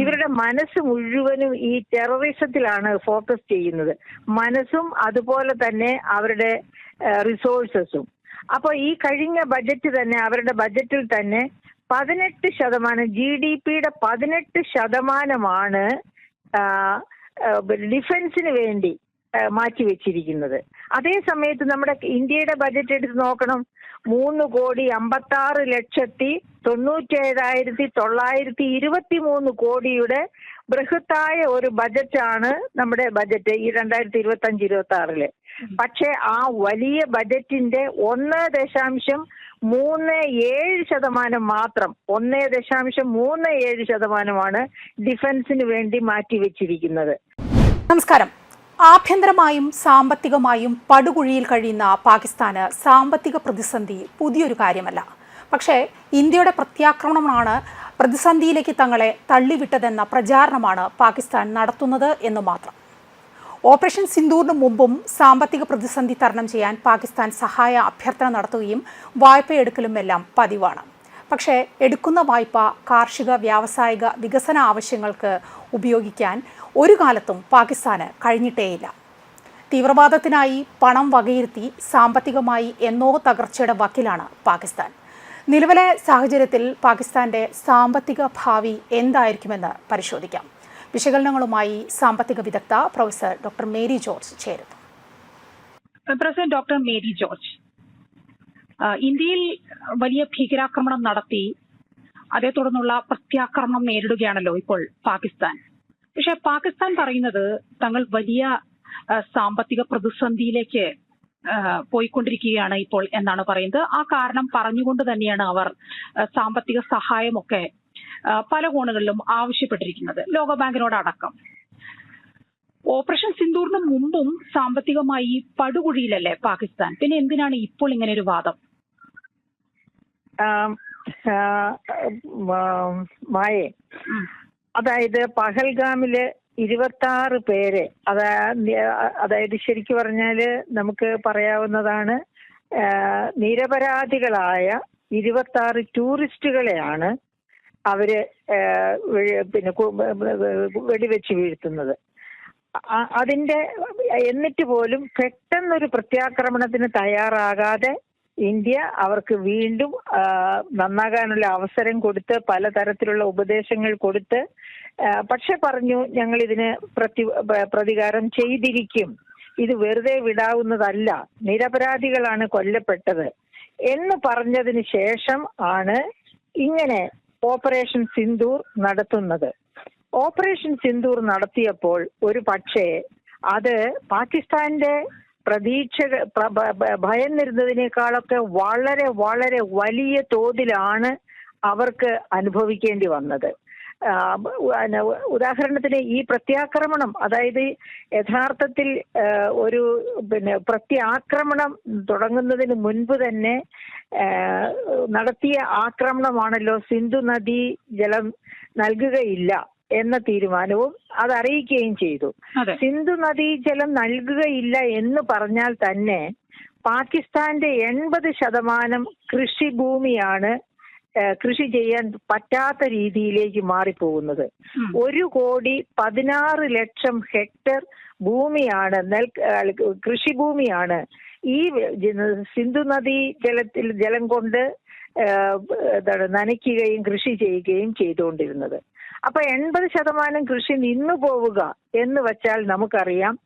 ഇവരുടെ മനസ്സ് മുഴുവനും ഈ ടെററിസത്തിലാണ് ഫോക്കസ് ചെയ്യുന്നത്. മനസ്സും അതുപോലെ തന്നെ അവരുടെ റിസോഴ്സസും അപ്പൊ ഈ കഴിഞ്ഞ ബജറ്റ് തന്നെ അവരുടെ ബജറ്റിൽ തന്നെ പതിനെട്ട് ശതമാനം ജി ഡി പിയുടെ പതിനെട്ട് ശതമാനമാണ് ഡിഫൻസിന് വേണ്ടി മാറ്റിവെച്ചിരിക്കുന്നത്. അതേ സമയത്ത് നമ്മുടെ ഇന്ത്യയുടെ ബജറ്റ് എടുത്ത് നോക്കണം. മൂന്ന് കോടി അമ്പത്തി ആറ് ലക്ഷത്തി തൊണ്ണൂറ്റേഴായിരത്തി തൊള്ളായിരത്തി ഇരുപത്തി മൂന്ന് കോടിയുടെ ബൃഹത്തായ ഒരു ബജറ്റാണ് നമ്മുടെ ബജറ്റ് ഈ രണ്ടായിരത്തി ഇരുപത്തി അഞ്ച് ഇരുപത്തി ആറിൽ പക്ഷെ ആ വലിയ ബജറ്റിന്റെ ഒന്ന് ദശാംശം മൂന്ന് ഏഴ് ശതമാനം മാത്രം ഒന്ന് ദശാംശം മൂന്ന് ഏഴ് ശതമാനമാണ് ഡിഫൻസിന് വേണ്ടി മാറ്റിവെച്ചിരിക്കുന്നത്. നമസ്കാരം. ആഭ്യന്തരമായും സാമ്പത്തികമായും പടുകുഴിയിൽ കഴിയുന്ന പാകിസ്ഥാന് സാമ്പത്തിക പ്രതിസന്ധി പുതിയൊരു കാര്യമല്ല. പക്ഷേ ഇന്ത്യയുടെ പ്രത്യാക്രമണമാണ് പ്രതിസന്ധിയിലേക്ക് തങ്ങളെ തള്ളിവിട്ടതെന്ന പ്രചാരണമാണ് പാകിസ്ഥാൻ നടത്തുന്നത് എന്ന് മാത്രം. ഓപ്പറേഷൻ സിന്ദൂറിന് മുമ്പും സാമ്പത്തിക പ്രതിസന്ധി തരണം ചെയ്യാൻ പാകിസ്ഥാൻ സഹായ അഭ്യർത്ഥന നടത്തുകയും വായ്പയെടുക്കലും എല്ലാം പതിവാണ്. പക്ഷേ എടുക്കുന്ന വായ്പ കാർഷിക വ്യാവസായിക വികസന ആവശ്യങ്ങൾക്ക് ഉപയോഗിക്കാൻ ഒരു കാലത്തും പാകിസ്ഥാന് കഴിഞ്ഞിട്ടേയില്ല. തീവ്രവാദത്തിനായി പണം വകയിരുത്തി സാമ്പത്തികമായി എന്നോ തകർച്ചയുടെ വക്കിലാണ് പാകിസ്ഥാൻ. നിലവിലെ സാഹചര്യത്തിൽ പാകിസ്ഥാന്റെ സാമ്പത്തിക ഭാവി എന്തായിരിക്കുമെന്ന് പരിശോധിക്കാം. വിശകലനങ്ങളുമായി സാമ്പത്തിക വിദഗ്ധ പ്രൊഫസർ ഡോക്ടർ മേരി ജോർജ് ചേരുന്നു. പ്രസിഡന്റ് ഡോക്ടർ മേരി ജോർജ് ഇന്ത്യയിൽ വലിയ ഭീകരാക്രമണം നടത്തി അതേ തുടർന്നുള്ള പ്രത്യാക്രമണം നേരിടുകയാണല്ലോ ഇപ്പോൾ പാകിസ്ഥാൻ. പക്ഷെ പാകിസ്ഥാൻ പറയുന്നത് തങ്ങൾ വലിയ സാമ്പത്തിക പ്രതിസന്ധിയിലേക്ക് പോയിക്കൊണ്ടിരിക്കുകയാണ് ഇപ്പോൾ എന്നാണ് പറയുന്നത്. ആ കാരണം പറഞ്ഞുകൊണ്ട് തന്നെയാണ് അവർ സാമ്പത്തിക സഹായമൊക്കെ പല കോണുകളിലും ആവശ്യപ്പെട്ടിരിക്കുന്നത്. ലോകബാങ്കിനോടടക്കം. ഓപ്പറേഷൻ സിന്ദൂറിന് മുമ്പും സാമ്പത്തികമായി പടുകുഴിയിലല്ലേ പാകിസ്ഥാൻ? പിന്നെ എന്തിനാണ് ഇപ്പോൾ ഇങ്ങനെ ഒരു വാദം? മായേ. അതായത് പഹൽഗാമിൽ ഇരുപത്തി ആറ് പേരെ അതാ അതായത് ശരിക്കു പറഞ്ഞാൽ നമുക്ക് പറയാവുന്നതാണ് നിരപരാധികളായ ഇരുപത്തി ആറ് ടൂറിസ്റ്റുകളെയാണ് അവർ പിന്നെ വെടിവെച്ച് വീഴ്ത്തുന്നത്. അതിന്റെ എന്നിട്ട് പോലും പെട്ടെന്നൊരു പ്രത്യാക്രമണത്തിന് തയ്യാറാകാതെ ഇന്ത്യ അവർക്ക് വീണ്ടും നന്നാകാനുള്ള അവസരം കൊടുത്ത് പലതരത്തിലുള്ള ഉപദേശങ്ങൾ കൊടുത്ത് പക്ഷെ പറഞ്ഞു ഞങ്ങൾ ഇതിന് പ്രതി പ്രതികാരം ചെയ്തിരിക്കും. ഇത് വെറുതെ വിടാവുന്നതല്ല. നിരപരാധികളാണ് കൊല്ലപ്പെട്ടത്. എന്ന് പറഞ്ഞതിന് ശേഷം ആണ് ഇങ്ങനെ ഓപ്പറേഷൻ സിന്ദൂർ നടത്തുന്നത്. ഓപ്പറേഷൻ സിന്ദൂർ നടത്തിയപ്പോൾ ഒരു പക്ഷേ അത് പാകിസ്ഥാന്റെ പ്രതീക്ഷ ഭയന്നിരുന്നതിനേക്കാളൊക്കെ വളരെ വളരെ വലിയ തോതിലാണ് അവർക്ക് അനുഭവിക്കേണ്ടി വന്നത്. ഉദാഹരണത്തിന് ഈ പ്രത്യാക്രമണം അതായത് യഥാർത്ഥത്തിൽ ഒരു പിന്നെ പ്രത്യാക്രമണം തുടങ്ങുന്നതിന് മുൻപ് തന്നെ നടത്തിയ ആക്രമണമാണല്ലോ സിന്ധു നദി ജലം നൽകുകയില്ല. എന്ന തീരുമാനവും അത് അറിയിക്കുകയും ചെയ്തു സിന്ധു നദീജലം നൽകുകയില്ല എന്ന് പറഞ്ഞാൽ തന്നെ പാകിസ്ഥാന്റെ എൺപത് ശതമാനം കൃഷിഭൂമിയാണ് ഭൂമിയാണ് കൃഷി ചെയ്യാൻ പറ്റാത്ത രീതിയിലേക്ക് മാറിപ്പോകുന്നത്. ഒരു കോടി പതിനാറ് ലക്ഷം ഹെക്ടർ ഭൂമിയാണ് നെൽ കൃഷിഭൂമിയാണ് ഈ സിന്ധു നദീ ജലത്തിൽ ജലം കൊണ്ട് എന്താണ് നനയ്ക്കുകയും കൃഷി ചെയ്യുകയും ചെയ്തുകൊണ്ടിരുന്നത്. അപ്പൊ എൺപത് ശതമാനം കൃഷി നിന്നു പോവുക എന്ന് വെച്ചാൽ നമുക്കറിയാം.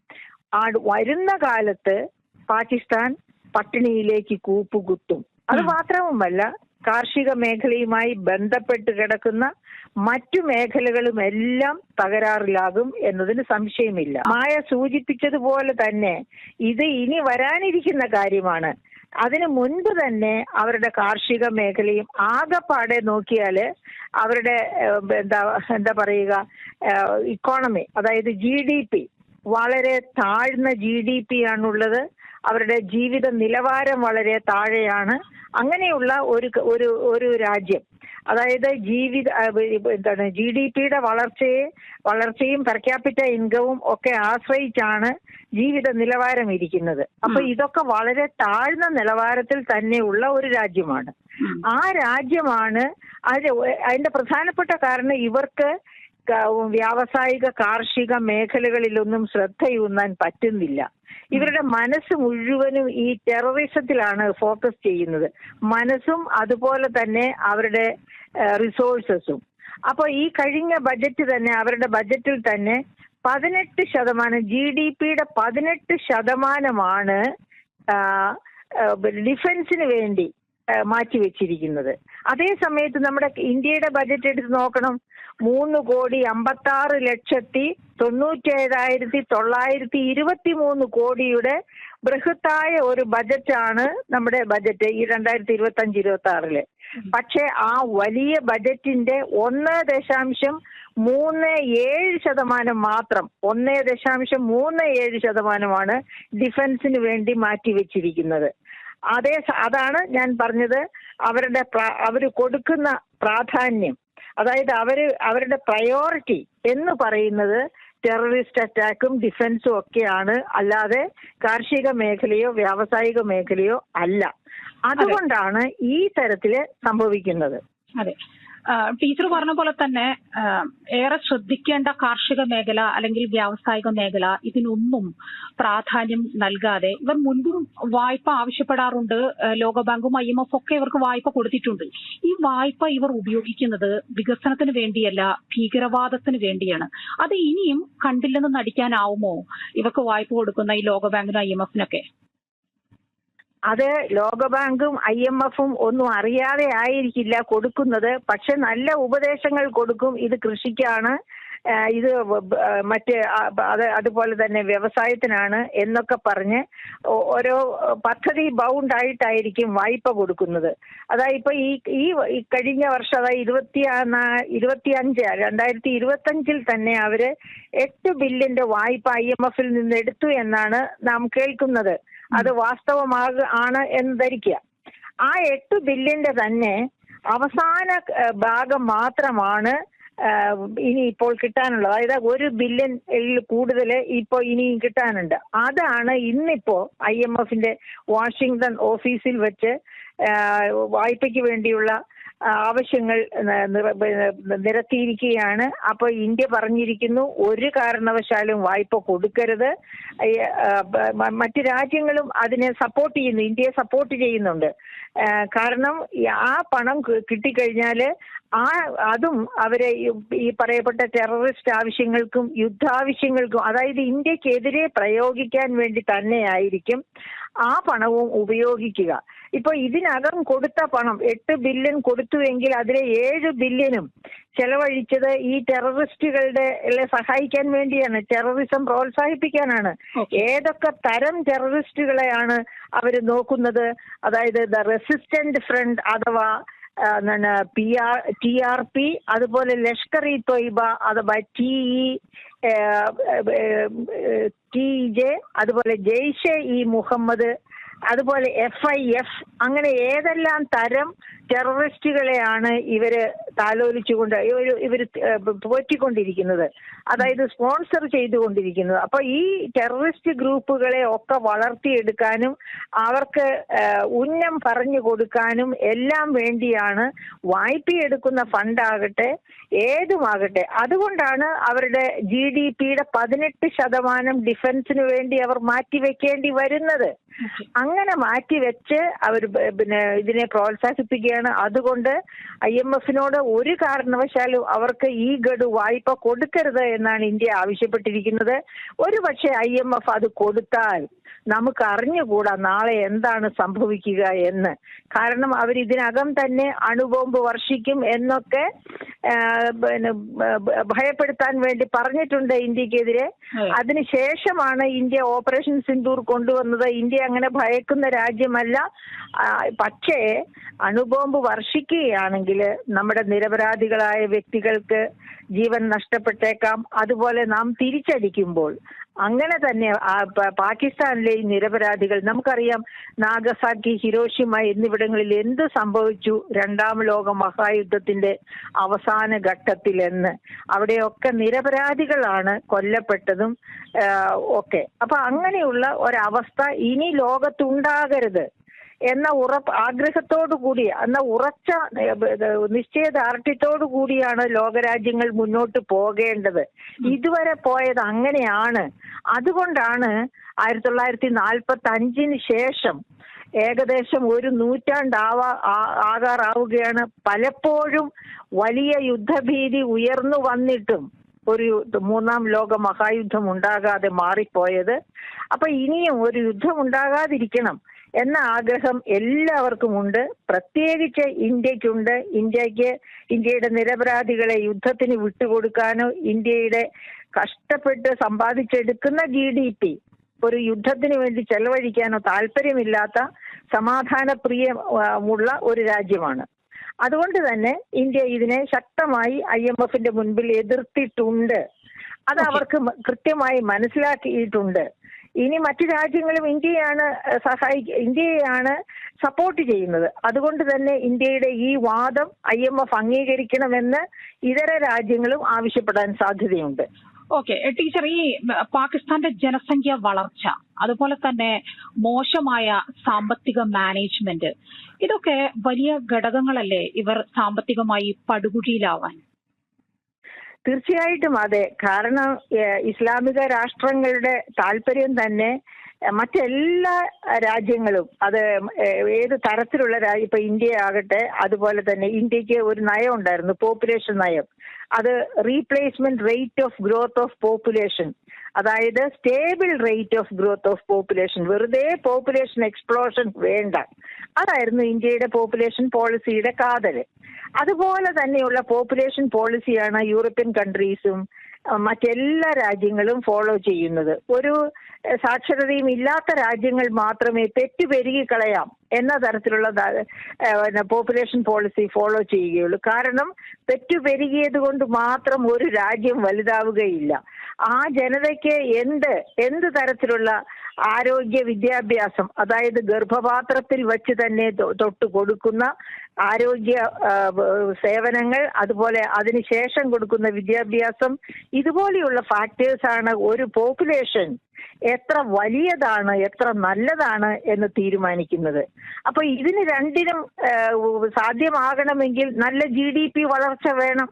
ആ വരുന്ന കാലത്ത് പാകിസ്ഥാൻ പട്ടിണിയിലേക്ക് കൂപ്പുകുത്തും. അത്. മാത്രവുമല്ല കാർഷിക മേഖലയുമായി ബന്ധപ്പെട്ട് കിടക്കുന്ന മറ്റു മേഖലകളും എല്ലാം തകരാറിലാകും എന്നതിന് സംശയമില്ല. മായ സൂചിപ്പിച്ചതുപോലെ തന്നെ ഇത് ഇനി വരാനിരിക്കുന്ന കാര്യമാണ്. അതിനു മുൻപ് തന്നെ അവരുടെ കാർഷിക മേഖലയും ആകെപ്പാടെ നോക്കിയാൽ അവരുടെ എന്താ എന്താ പറയുക ഇക്കോണമി അതായത് ജി ഡി പി വളരെ താഴ്ന്ന ജി ഡി പി ആണുള്ളത്. അവരുടെ ജീവിത നിലവാരം വളരെ താഴെയാണ്. അങ്ങനെയുള്ള ഒരു ഒരു ഒരു രാജ്യം. അതായത് ജീവിത എന്താണ് ജി ഡി പിയുടെ വളർച്ചയെ വളർച്ചയും പെർ ക്യാപിറ്റ ഇൻകവും ഒക്കെ ആശ്രയിച്ചാണ് ജീവിത നിലവാരം ഇരിക്കുന്നത്. അപ്പൊ ഇതൊക്കെ വളരെ താഴ്ന്ന നിലവാരത്തിൽ തന്നെയുള്ള ഒരു രാജ്യമാണ്. ആ രാജ്യമാണ് അത് അതിന്റെ പ്രധാനപ്പെട്ട കാരണം ഇവർക്ക് വ്യാവസായിക കാർഷിക മേഖലകളിലൊന്നും ശ്രദ്ധയൂന്നാൻ പറ്റുന്നില്ല. ഇവരുടെ മനസ്സ് മുഴുവനും ഈ ടെററിസത്തിലാണ് ഫോക്കസ് ചെയ്യുന്നത്. മനസ്സും അതുപോലെ തന്നെ അവരുടെ റിസോഴ്സസും. അപ്പൊ ഈ കഴിഞ്ഞ ബജറ്റ് തന്നെ അവരുടെ ബജറ്റിൽ തന്നെ പതിനെട്ട് ശതമാനം ജി ഡി പിയുടെ പതിനെട്ട് ശതമാനമാണ് ഡിഫൻസിന് വേണ്ടി മാറ്റിവെച്ചിരിക്കുന്നത്. അതേ സമയത്ത് നമ്മുടെ ഇന്ത്യയുടെ ബജറ്റ് എടുത്ത് നോക്കണം. മൂന്ന് കോടി അമ്പത്തി ആറ് ലക്ഷത്തി തൊണ്ണൂറ്റേഴായിരത്തി തൊള്ളായിരത്തി ഇരുപത്തി മൂന്ന് കോടിയുടെ ബൃഹത്തായ ഒരു ബജറ്റാണ് നമ്മുടെ ബജറ്റ് ഈ രണ്ടായിരത്തി ഇരുപത്തി അഞ്ച് ഇരുപത്തി ആറിൽ പക്ഷെ ആ വലിയ ബജറ്റിന്റെ ഒന്ന് ദശാംശം മൂന്ന് ഏഴ് ശതമാനം മാത്രം ഒന്ന് ദശാംശം മൂന്ന് ഏഴ് ശതമാനമാണ് ഡിഫൻസിന് വേണ്ടി മാറ്റിവെച്ചിരിക്കുന്നത്. അതേ അതാണ് ഞാൻ പറഞ്ഞത്. അവരുടെ അവർ കൊടുക്കുന്ന പ്രാധാന്യം. അതായത് അവർ അവരുടെ പ്രയോറിറ്റി എന്ന് പറയുന്നത് ടെററിസ്റ്റ് അറ്റാക്കും ഡിഫൻസും ഒക്കെയാണ്. അല്ലാതെ കാർഷിക മേഖലയോ വ്യാവസായിക മേഖലയോ അല്ല. അതുകൊണ്ടാണ് ഈ തരത്തിൽ സംഭവിക്കുന്നത്. അതെ. ടീച്ചർ പറഞ്ഞ പോലെ തന്നെ ഏറെ ശ്രദ്ധിക്കേണ്ട കാർഷിക മേഖല അല്ലെങ്കിൽ വ്യാവസായിക മേഖല ഇതിനൊന്നും പ്രാധാന്യം നൽകാതെ ഇവർ മുൻപും വായ്പ ആവശ്യപ്പെടാറുണ്ട്. ലോകബാങ്കും ഐ എം എഫ് ഒക്കെ ഇവർക്ക് വായ്പ കൊടുത്തിട്ടുണ്ട്. ഈ വായ്പ ഇവർ ഉപയോഗിക്കുന്നത് വികസനത്തിന് വേണ്ടിയല്ല ഭീകരവാദത്തിന് വേണ്ടിയാണ്. അത് ഇനിയും കണ്ടില്ലെന്ന് നടിക്കാനാവുമോ ഇവർക്ക് വായ്പ കൊടുക്കുന്ന ഈ ലോകബാങ്കിനും ഐ എം എഫിനൊക്കെ? അത് ലോകബാങ്കും ഐ എം എഫും ഒന്നും അറിയാതെ ആയിരിക്കില്ല കൊടുക്കുന്നത്. പക്ഷെ നല്ല ഉപദേശങ്ങൾ കൊടുക്കും. ഇത് കൃഷിക്കാണ്. ഇത് മറ്റ് അത് അതുപോലെ തന്നെ വ്യവസായത്തിനാണ് എന്നൊക്കെ പറഞ്ഞ് ഓരോ പദ്ധതി ബൗണ്ടായിട്ടായിരിക്കും വായ്പ കൊടുക്കുന്നത്. അതായത് ഇപ്പൊ ഈ ഈ കഴിഞ്ഞ വർഷം അതായത് ഇരുപത്തി ഇരുപത്തി അഞ്ച് രണ്ടായിരത്തി ഇരുപത്തി അഞ്ചിൽ തന്നെ അവർ എട്ട് ബില്യന്റെ വായ്പ ഐ എം എഫിൽ നിന്ന് എടുത്തു എന്നാണ് നാം കേൾക്കുന്നത്. അത് വാസ്തവമാക ആണ് എന്ന് ധരിക്കുക ആ എട്ട് ബില്ലിന്റെ തന്നെ അവസാന ഭാഗം മാത്രമാണ് ഇനി ഇപ്പോൾ കിട്ടാനുള്ളത്. അതായത് ഒരു ബില്യൺ കൂടുതൽ ഇപ്പോൾ ഇനിയും കിട്ടാനുണ്ട്. അതാണ് ഇന്നിപ്പോ ഐ എം എഫിന്റെ വാഷിംഗ്ടൺ ഓഫീസിൽ വെച്ച് വായ്പയ്ക്ക് വേണ്ടിയുള്ള ആവശ്യങ്ങൾ നിരത്തിയിരിക്കുകയാണ്. അപ്പൊ ഇന്ത്യ പറഞ്ഞിരിക്കുന്നു ഒരു കാരണവശാലും വായ്പ കൊടുക്കരുത്. മറ്റ് രാജ്യങ്ങളും അതിനെ സപ്പോർട്ട് ചെയ്യുന്നു ഇന്ത്യയെ സപ്പോർട്ട് ചെയ്യുന്നുണ്ട്. കാരണം ആ പണം കിട്ടിക്കഴിഞ്ഞാൽ ആ അതും അവരെ ഈ പറയപ്പെട്ട ടെററിസ്റ്റ് ആവശ്യങ്ങൾക്കും യുദ്ധാവശ്യങ്ങൾക്കും അതായത് ഇന്ത്യക്കെതിരെ പ്രയോഗിക്കാൻ വേണ്ടി തന്നെയായിരിക്കും. ആ പണവും ഉപയോഗിക്കുക. ഇപ്പൊ ഇതിനകം കൊടുത്ത പണം എട്ട് ബില്യൺ കൊടുത്തുവെങ്കിൽ അതിലെ ഏഴ് ബില്യനും ചെലവഴിച്ചത് ഈ ടെററിസ്റ്റുകളുടെ സഹായിക്കാൻ വേണ്ടിയാണ്. ടെററിസം പ്രോത്സാഹിപ്പിക്കാനാണ്. ഏതൊക്കെ തരം ടെററിസ്റ്റുകളെയാണ് അവർ നോക്കുന്നത്? അതായത് ദ റെസിസ്റ്റന്റ് ഫ്രണ്ട് അഥവാ P R T R P അതുപോലെ ലഷ്കർ ഇ തൊയ്ബ അഥവാ ടി ഇ ടി ജെ അതുപോലെ ജെയ്ഷെ ഇ മുഹമ്മദ് അതുപോലെ എഫ് ഐ എഫ് അങ്ങനെ ഏതെല്ലാം തരം ടെററിസ്റ്റുകളെയാണ് ഇവർ താലോലിച്ചുകൊണ്ട് ഇവർ പോറ്റിക്കൊണ്ടിരിക്കുന്നത്? അതായത് സ്പോൺസർ ചെയ്തുകൊണ്ടിരിക്കുന്നത്. അപ്പൊ ഈ ടെററിസ്റ്റ് ഗ്രൂപ്പുകളെ ഒക്കെ വളർത്തിയെടുക്കാനും അവർക്ക് ഉന്നം പറഞ്ഞു കൊടുക്കാനും എല്ലാം വേണ്ടിയാണ് വായ്പയെടുക്കുന്ന ഫണ്ടാകട്ടെ ഏതുമാകട്ടെ. അതുകൊണ്ടാണ് അവരുടെ ജി ഡി പിയുടെ പതിനെട്ട് ശതമാനം ഡിഫൻസിന് വേണ്ടി അവർ മാറ്റിവെക്കേണ്ടി വരുന്നത്. അങ്ങനെ മാറ്റി വെച്ച് അവർ പിന്നെ ഇതിനെ പ്രോത്സാഹിപ്പിക്കുകയാണ്. അതുകൊണ്ട് ഐ എം എഫിനോട് ഒരു കാരണവശാലും അവർക്ക് ഈ ഗഡു വായ്പ കൊടുക്കരുത് എന്നാണ് ഇന്ത്യ ആവശ്യപ്പെട്ടിരിക്കുന്നത്. ഒരു പക്ഷേ ഐ എം എഫ് അത് കൊടുത്താൽ നമുക്ക് അറിഞ്ഞുകൂടാ നാളെ എന്താണ് സംഭവിക്കുക എന്ന്. കാരണം അവർ ഇതിനകം തന്നെ അണുബോംബ് വർഷിക്കും എന്നൊക്കെ പിന്നെ ഭയപ്പെടുത്താൻ വേണ്ടി പറഞ്ഞിട്ടുണ്ട് ഇന്ത്യക്കെതിരെ. അതെ. അതിനുശേഷമാണ് ഇന്ത്യ ഓപ്പറേഷൻ സിന്ദൂർ കൊണ്ടുവന്നത്. ഇന്ത്യ അങ്ങനെ ഭയക്കുന്ന രാജ്യമല്ല. പക്ഷേ അണുബോംബ് വർഷിക്കുകയാണെങ്കിൽ നമ്മുടെ നിരപരാധികളായ വ്യക്തികൾക്ക് ജീവൻ നഷ്ടപ്പെട്ടേക്കാം. അതുപോലെ നാം തിരിച്ചടിക്കുമ്പോൾ അങ്ങനെ തന്നെ പാകിസ്ഥാനിലെ നിരപരാധികൾ. നമുക്കറിയാം നാഗസാക്കി ഹിരോഷിമ എന്നിവിടങ്ങളിൽ എന്ത് സംഭവിച്ചു രണ്ടാം ലോക മഹായുദ്ധത്തിന്റെ അവസാന ഘട്ടത്തിൽ എന്ന് അവിടെയൊക്കെ നിരപരാധികളാണ് കൊല്ലപ്പെട്ടതും ഒക്കെ. അപ്പൊ അങ്ങനെയുള്ള ഒരവസ്ഥ ഇനി ലോകത്തുണ്ടാകരുത്. എന്ന ഉറപ്പ് ആഗ്രഹത്തോടു കൂടി എന്ന ഉറച്ച നിശ്ചയദാർഢ്യത്തോടു കൂടിയാണ് ലോകരാജ്യങ്ങൾ മുന്നോട്ട് പോകേണ്ടത്. ഇതുവരെ പോയത് അങ്ങനെയാണ്. അതുകൊണ്ടാണ് ആയിരത്തി തൊള്ളായിരത്തി നാൽപ്പത്തി അഞ്ചിന് ശേഷം ഏകദേശം ഒരു നൂറ്റാണ്ടാവാ ആകാറാവുകയാണ്. പലപ്പോഴും വലിയ യുദ്ധഭീതി ഉയർന്നു വന്നിട്ടും ഒരു മൂന്നാം ലോക മഹായുദ്ധം ഉണ്ടാകാതെ മാറിപ്പോയത്. അപ്പൊ ഇനിയും ഒരു യുദ്ധം ഉണ്ടാകാതിരിക്കണം. എന്ന ആഗ്രഹം എല്ലാവർക്കും ഉണ്ട്. പ്രത്യേകിച്ച് ഇന്ത്യക്കുണ്ട് ഇന്ത്യയ്ക്ക് ഇന്ത്യയുടെ നിരപരാധികളെ യുദ്ധത്തിന് വിട്ടുകൊടുക്കാനോ ഇന്ത്യയുടെ കഷ്ടപ്പെട്ട് സമ്പാദിച്ചെടുക്കുന്ന ജി ഡി പി ഒരു യുദ്ധത്തിന് വേണ്ടി ചെലവഴിക്കാനോ താല്പര്യമില്ലാത്ത സമാധാനപ്രിയമുള്ള ഒരു രാജ്യമാണ്. അതുകൊണ്ട് തന്നെ ഇന്ത്യ ഇതിനെ ശക്തമായി ഐ എം എഫിന്റെ മുൻപിൽ എതിർത്തിട്ടുണ്ട്. അത് അവർക്ക് കൃത്യമായി മനസ്സിലാക്കിയിട്ടുണ്ട്. ഇനി മറ്റു രാജ്യങ്ങളും ഇന്ത്യയാണ് സഹായി ഇന്ത്യയാണ് സപ്പോർട്ട് ചെയ്യുന്നത്. അതുകൊണ്ട് തന്നെ ഇന്ത്യയുടെ ഈ വാദം ഐ എം എഫ് അംഗീകരിക്കണമെന്ന് ഇതര രാജ്യങ്ങളും ആവശ്യപ്പെടാൻ സാധ്യതയുണ്ട്. ഓക്കെ ടീച്ചർ ഈ പാകിസ്ഥാന്റെ ജനസംഖ്യ വളർച്ച അതുപോലെ തന്നെ മോശമായ സാമ്പത്തിക മാനേജ്മെന്റ് ഇതൊക്കെ വലിയ ഘടകങ്ങളല്ലേ ഇവർ സാമ്പത്തികമായി പടുകുഴിയിലാവാൻ? തീർച്ചയായിട്ടും അതെ. കാരണം ഇസ്ലാമിക രാഷ്ട്രങ്ങളുടെ താല്പര്യം തന്നെ മറ്റെല്ലാ രാജ്യങ്ങളും അത് ഏത് തരത്തിലുള്ള രാജ്യം ഇപ്പൊ ഇന്ത്യ ആകട്ടെ അതുപോലെ തന്നെ ഇന്ത്യയ്ക്ക് ഒരു നയം ഉണ്ടായിരുന്നു പോപ്പുലേഷൻ നയം. അത് replacement rate of growth of population അതായത് stable rate of growth of population വെറുതെ പോപ്പുലേഷൻ എക്സ്പ്ലോഷൻ വേണ്ട. അതായിരുന്നു ഇന്ത്യയുടെ പോപ്പുലേഷൻ പോളിസിയുടെ കാതൽ. അതുപോലെ തന്നെയുള്ള പോപ്പുലേഷൻ പോളിസിയാണ് യൂറോപ്യൻ കൺട്രീസും മറ്റെല്ലാ രാജ്യങ്ങളും ഫോളോ ചെയ്യുന്നത്. ഒരു സാക്ഷരതയും ഇല്ലാത്ത രാജ്യങ്ങൾ മാത്രമേ തെറ്റ് പെരുകി കളയാം എന്ന തരത്തിലുള്ള പോപ്പുലേഷൻ പോളിസി ഫോളോ ചെയ്യുകയുള്ളൂ. കാരണം തെറ്റു പെരുകിയത് കൊണ്ട് മാത്രം ഒരു രാജ്യം വലുതാവുകയില്ല. ആ ജനതയ്ക്ക് എന്ത് എന്ത് തരത്തിലുള്ള ആരോഗ്യ വിദ്യാഭ്യാസം അതായത് ഗർഭപാത്രത്തിൽ വെച്ച് തന്നെ തൊട്ട് കൊടുക്കുന്ന ആരോഗ്യ സേവനങ്ങൾ അതുപോലെ അതിനുശേഷം കൊടുക്കുന്ന വിദ്യാഭ്യാസം ഇതുപോലെയുള്ള ഫാക്ടേഴ്സ് ആണ് ഒരു പോപ്പുലേഷൻ എത്ര വലിയതാണ് എത്ര നല്ലതാണ് എന്ന് തീരുമാനിക്കുന്നത്. അപ്പൊ ഇതിന് രണ്ടിനും സാധ്യമാകണമെങ്കിൽ നല്ല ജി ഡി പി വളർച്ച വേണം.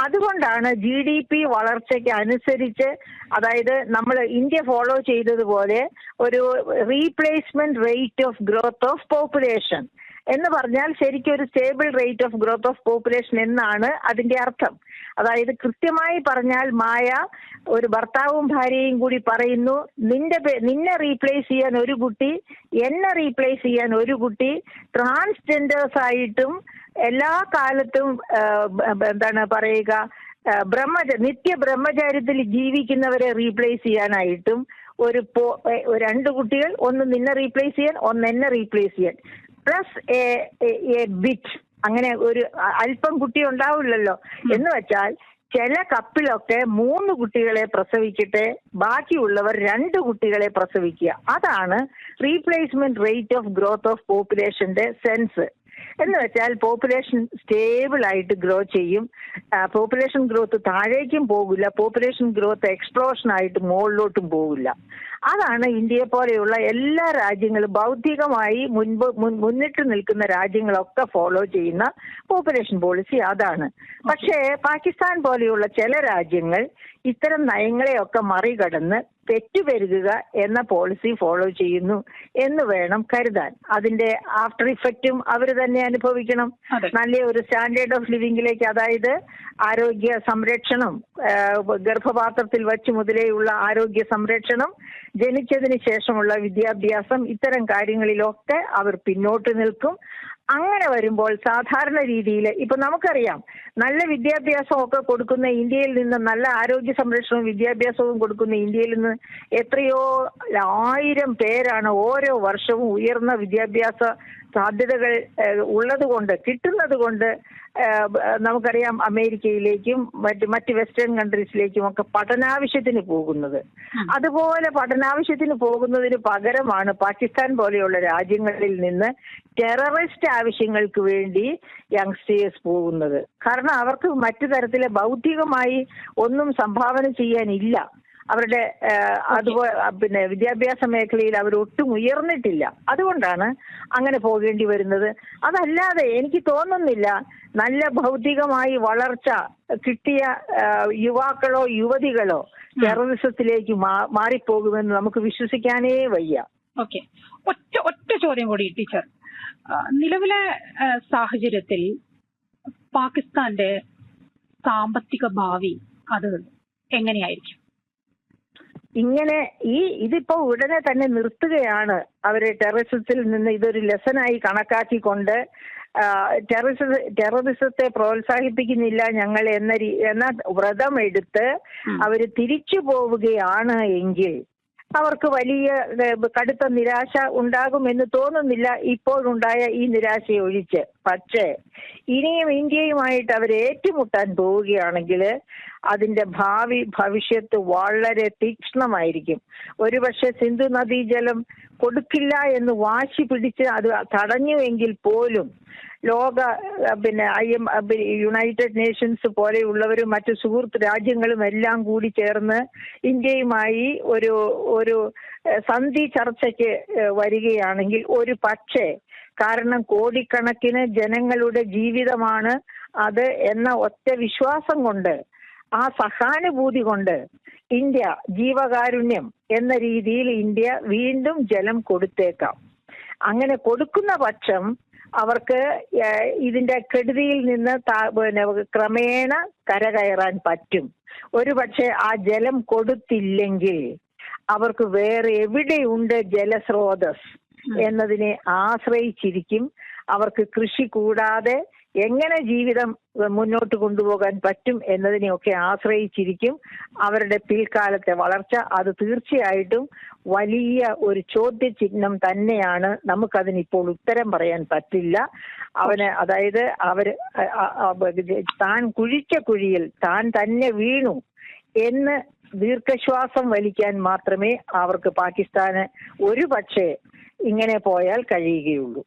അതുകൊണ്ടാണ് ജി ഡി പി വളർച്ചയ്ക്ക് അനുസരിച്ച് അതായത് നമ്മൾ ഇന്ത്യ ഫോളോ ചെയ്തതുപോലെ ഒരു replacement rate of growth of population എന്ന് പറഞ്ഞാൽ ശരിക്കും ഒരു stable rate of growth of population എന്നാണ് അതിന്റെ അർത്ഥം. അതായത് കൃത്യമായി പറഞ്ഞാൽ മായ ഒരു ഭർത്താവും ഭാര്യയും കൂടി പറയുന്നു നിന്റെ നിന്നെ റീപ്ലേസ് ചെയ്യാൻ ഒരു കുട്ടി എന്നെ റീപ്ലേസ് ചെയ്യാൻ ഒരു കുട്ടി ട്രാൻസ്ജെൻഡേഴ്സ് ആയിട്ടും എല്ലാ കാലത്തും എന്താണ് പറയുക ബ്രഹ്മച നിത്യ ബ്രഹ്മചാര്യത്തിൽ ജീവിക്കുന്നവരെ റീപ്ലേസ് ചെയ്യാനായിട്ടും ഒരു രണ്ട് കുട്ടികൾ ഒന്ന് നിന്നെ റീപ്ലേസ് ചെയ്യാൻ ഒന്ന് എന്നെ റീപ്ലേസ് ചെയ്യാൻ. പ്ലസ് എ ബിറ്റ് അങ്ങനെ ഒരു അല്പം കുട്ടി ഉണ്ടാവില്ലല്ലോ. എന്ന് വെച്ചാൽ ചില കപ്പിലൊക്കെ മൂന്ന് കുട്ടികളെ പ്രസവിച്ചിട്ട് ബാക്കിയുള്ളവർ രണ്ട് കുട്ടികളെ പ്രസവിക്കുക. അതാണ് replacement rate of growth of പോപ്പുലേഷന്റെ sense. എന്ന് വെച്ചാൽ പോപ്പുലേഷൻ സ്റ്റേബിൾ ആയിട്ട് ഗ്രോ ചെയ്യും. പോപ്പുലേഷൻ ഗ്രോത്ത് താഴേക്കും പോകില്ല. പോപ്പുലേഷൻ ഗ്രോത്ത് എക്സ്പ്ലോഷൻ ആയിട്ട് മുകളിലോട്ടും പോകില്ല. അതാണ് ഇന്ത്യയെ പോലെയുള്ള എല്ലാ രാജ്യങ്ങളും ബൗദ്ധികമായി മുൻപ് മുൻ- മുന്നിട്ട് നിൽക്കുന്ന രാജ്യങ്ങളൊക്കെ ഫോളോ ചെയ്യുന്ന പോപ്പുലേഷൻ പോളിസി അതാണ്. പക്ഷേ പാകിസ്ഥാൻ പോലെയുള്ള ചില രാജ്യങ്ങൾ ഇത്തരം നയങ്ങളെയൊക്കെ മറികടന്ന് പെറ്റുപെരുകുക എന്ന പോളിസി ഫോളോ ചെയ്യുന്നു എന്ന് വേണം കരുതാൻ. അതിന്റെ ആഫ്റ്റർ ഇഫക്റ്റും അവർ തന്നെ അനുഭവിക്കണം. നല്ല ഒരു സ്റ്റാൻഡേർഡ് ഓഫ് ലിവിംഗിലേക്ക് അതായത് ആരോഗ്യ സംരക്ഷണം ഗർഭപാത്രത്തിൽ വച്ച് മുതലേയുള്ള ആരോഗ്യ സംരക്ഷണം ജനിച്ചതിന് ശേഷമുള്ള വിദ്യാഭ്യാസം ഇത്തരം കാര്യങ്ങളിലൊക്കെ അവർ പിന്നോട്ട് നിൽക്കും. അങ്ങനെ വരുമ്പോൾ സാധാരണ രീതിയിൽ ഇപ്പൊ നമുക്കറിയാം നല്ല വിദ്യാഭ്യാസം ഒക്കെ കൊടുക്കുന്ന ഇന്ത്യയിൽ നിന്ന് നല്ല ആരോഗ്യ സംരക്ഷണവും വിദ്യാഭ്യാസവും കൊടുക്കുന്ന ഇന്ത്യയിൽ നിന്ന് എത്രയോ ആയിരം പേരാണ് ഓരോ വർഷവും ഉയർന്ന വിദ്യാഭ്യാസ സാധ്യതകൾ ഉള്ളത് കൊണ്ട് കിട്ടുന്നത് കൊണ്ട് നമുക്കറിയാം അമേരിക്കയിലേക്കും മറ്റ് മറ്റ് വെസ്റ്റേൺ കൺട്രീസിലേക്കും ഒക്കെ പഠനാവശ്യത്തിന് പോകുന്നത്. അതുപോലെ പഠനാവശ്യത്തിന് പോകുന്നതിന് പകരമാണ് പാകിസ്ഥാൻ പോലെയുള്ള രാജ്യങ്ങളിൽ നിന്ന് ടെററിസ്റ്റ് ആവശ്യങ്ങൾക്ക് വേണ്ടി യങ്സ്റ്റേഴ്സ് പോകുന്നത്. കാരണം അവർക്ക് മറ്റു തരത്തിലെ ബൗദ്ധികമായി ഒന്നും സംഭാവന ചെയ്യാനില്ല. അവരുടെ അതുപോലെ പിന്നെ വിദ്യാഭ്യാസ മേഖലയിൽ അവർ ഒട്ടും ഉയർന്നിട്ടില്ല. അതുകൊണ്ടാണ് അങ്ങനെ പോകേണ്ടി വരുന്നത്. അതല്ലാതെ എനിക്ക് തോന്നുന്നില്ല നല്ല ഭൗതികമായി വളർച്ച കിട്ടിയ യുവാക്കളോ യുവതികളോ ടെററിസത്തിലേക്ക് മാ- മാറിപ്പോകുമെന്ന് നമുക്ക് വിശ്വസിക്കാനേ വയ്യ. ഓക്കെ. ഒറ്റ ഒറ്റ ചോദ്യം കൂടി ടീച്ചർ. നിലവിലെ സാഹചര്യത്തിൽ പാകിസ്ഥാന്റെ സാമ്പത്തിക ഭാവി അത് എങ്ങനെയായിരിക്കും? ഇങ്ങനെ ഈ ഇതിപ്പോ ഉടനെ തന്നെ നിർത്തുകയാണ് അവർ ടെററിസത്തിൽ നിന്ന് ഇതൊരു ലെസനായി കണക്കാക്കിക്കൊണ്ട് ടെററിസ ടെററിസത്തെ പ്രോത്സാഹിപ്പിക്കുന്നില്ല ഞങ്ങൾ എന്ന എന്ന വ്രതം എടുത്ത് അവർ തിരിച്ചു പോവുകയാണ് എങ്കിൽ അവർക്ക് വലിയ കടുത്ത നിരാശ ഉണ്ടാകുമെന്ന് തോന്നുന്നില്ല ഇപ്പോഴുണ്ടായ ഈ നിരാശയെ ഒഴിച്ച് പക്ഷേ ഇനിയും ഇന്ത്യയുമായിട്ട് അവർ ഏറ്റുമുട്ടാൻ പോവുകയാണെങ്കിൽ അതിന്റെ ഭാവി ഭവിഷ്യത്ത് വളരെ തീക്ഷ്ണമായിരിക്കും. ഒരുപക്ഷെ സിന്ധു നദീജലം കൊടുക്കില്ല എന്ന് വാശി പിടിച്ച് അത് തടഞ്ഞുവെങ്കിൽ പോലും ലോക പിന്നെ ഐ എം യുണൈറ്റഡ് നേഷൻസ് പോലെയുള്ളവരും മറ്റ് സുഹൃത്ത് രാജ്യങ്ങളും എല്ലാം കൂടി ചേർന്ന് ഇന്ത്യയുമായി ഒരു ഒരു സന്ധി ചർച്ചയ്ക്ക് വരികയാണെങ്കിൽ ഒരു പക്ഷേ കാരണം കോടിക്കണക്കിന് ജനങ്ങളുടെ ജീവിതമാണ് അത് എന്ന ഒറ്റ വിശ്വാസം കൊണ്ട് ആ സഹാനുഭൂതി കൊണ്ട് ഇന്ത്യ ജീവകാരുണ്യം എന്ന രീതിയിൽ ഇന്ത്യ വീണ്ടും ജലം കൊടുത്തേക്കാം. അങ്ങനെ കൊടുക്കുന്ന പക്ഷം അവർക്ക് ഇതിന്റെ കെടുതിയിൽ നിന്ന് പിന്നെ ക്രമേണ കരകയറാൻ പറ്റും. ഒരു പക്ഷെ ആ ജലം കൊടുത്തില്ലെങ്കിൽ അവർക്ക് വേറെ എവിടെയുണ്ട് ജലസ്രോതസ് എന്നതിനെ ആശ്രയിച്ചിരിക്കും. അവർക്ക് കൃഷി കൂടാതെ എങ്ങനെ ജീവിതം മുന്നോട്ട് കൊണ്ടുപോകാൻ പറ്റും എന്നതിനെയൊക്കെ ആശ്രയിച്ചിരിക്കും അവരുടെ പിൽക്കാലത്തെ വളർച്ച. അത് തീർച്ചയായിട്ടും വലിയ ഒരു ചോദ്യചിഹ്നം തന്നെയാണ് നമുക്കതിന് ഇപ്പോൾ ഉത്തരം പറയാൻ പറ്റില്ല. അവന് അതായത് അവർ അ- അ- അ- താൻ കുഴിച്ച കുഴിയിൽ താൻ തന്നെ വീണു എന്ന് ദീർഘശ്വാസം വലിക്കാൻ മാത്രമേ അവർക്ക് പാകിസ്ഥാന് ഒരു പക്ഷേ ഇങ്ങനെ പോയാൽ കഴിയുകയുള്ളൂ.